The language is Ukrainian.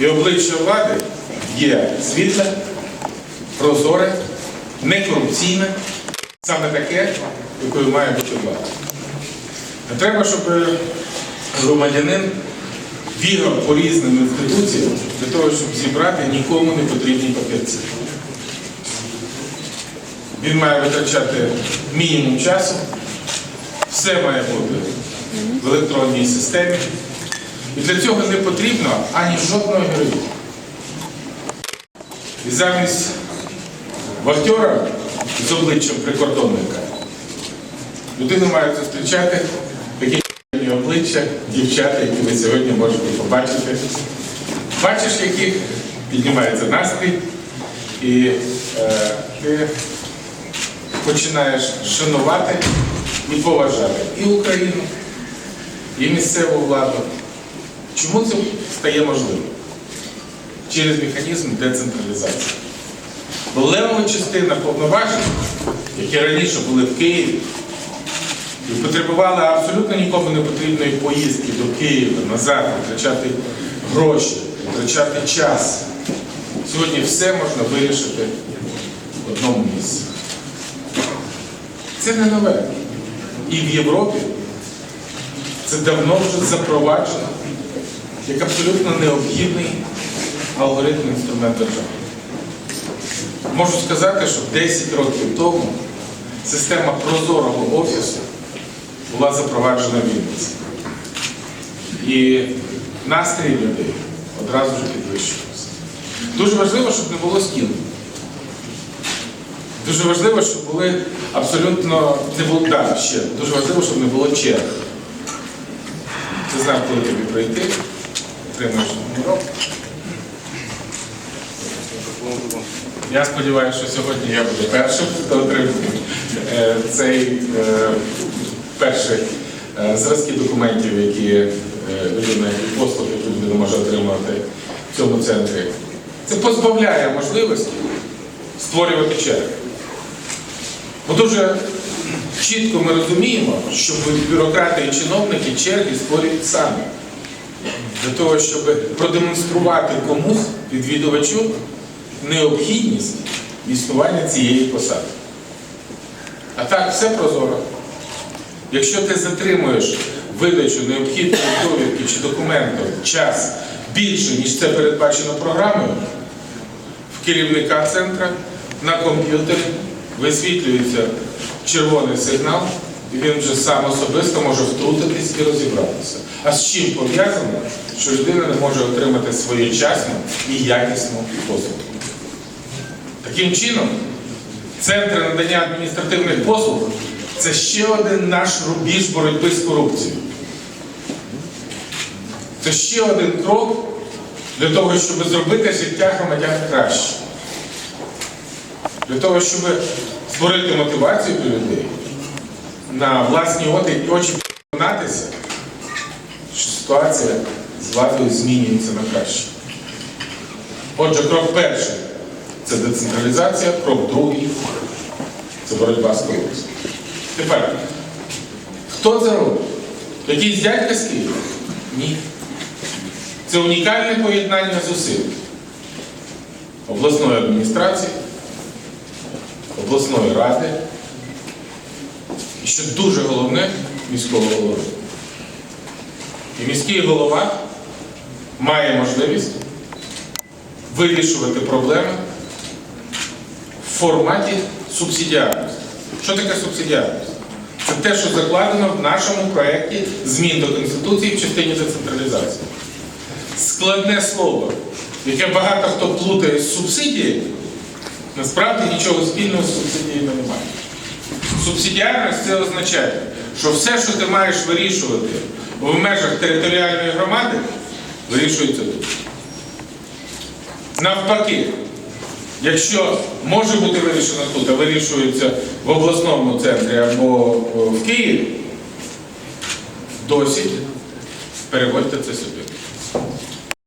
І обличчя влади є світле, прозоре, некорупційне, саме таке, якою має бути влада. Треба, щоб громадянин бігав по різним інституціям для того, щоб зібрати нікому не потрібні папірці. Він має витрачати мінімум часу, все має бути в електронній системі. І для цього не потрібно ані жодного героїну. І замість вахтера з обличчям прикордонника людину мають зустрічати такі обличчя, дівчата, які ви сьогодні можете побачити. Бачиш, яких піднімається настрій, і е, ти починаєш шанувати і поважати і Україну, і місцеву владу. Чому це стає можливим? Через механізм децентралізації. Бо левова частина повноважень, які раніше були в Києві, і потребували абсолютно нікому не потрібної поїздки до Києва, назад, витрачати гроші, витрачати час. Сьогодні все можна вирішити в одному місці. Це не нове. І в Європі це давно вже запроваджено як абсолютно необхідний алгоритм інструмент держави. Можу сказати, що 10 років тому система прозорого офісу була запроваджена в Вінниці. І настрій людей одразу ж підвищувався. Дуже важливо, щоб не було стін. Дуже важливо, щоб були абсолютно не було да, ще. Дуже важливо, щоб не було черг. Ти знав, коли тобі пройти, номерок. Я сподіваюся, що сьогодні я буду першим, хто отримає е, цей е, перший е, зразки документів, які людина і послуги, людина може отримати в цьому центрі. Це позбавляє можливості створювати черги. Бо дуже чітко ми розуміємо, що бюрократи і чиновники черги створюють самі. Для того, щоб продемонструвати комусь, відвідувачу, необхідність існування цієї посади. А так, все прозоро. Якщо ти затримуєш видачу необхідної довідки чи документу час більше, ніж це передбачено програмою, в керівника центра на комп'ютері висвітлюється червоний сигнал, і він вже сам особисто може втрутитись і розібратися. А з чим пов'язано, що людина не може отримати своєчасну і якісну послугу. Таким чином, центр надання адміністративних послуг це ще один наш рубіж боротьби з корупцією. Це ще один крок для того, щоб зробити життя громадян краще. Для того, щоб створити мотивацію для людей на власні очі переконатися, що ситуація з владою змінюється на краще. Отже, крок перший це децентралізація, крок другий це боротьба з корупцією. Тепер, хто це робить? Якийсь дядька з Києва? Ні. Це унікальне поєднання зусиль обласної адміністрації, обласної ради що дуже головне міського голови. І міський голова має можливість вирішувати проблеми в форматі субсидіарності. Що таке субсидіарність? Це те, що закладено в нашому проєкті змін до Конституції в частині децентралізації. Складне слово, яке багато хто плутає з субсидією, насправді нічого спільного з субсидіями немає. Субсидіарність це означає, що все, що ти маєш вирішувати в межах територіальної громади, вирішується тут. Навпаки, якщо може бути вирішено тут, а вирішується в обласному центрі або в Києві, досить переводьте це сюди.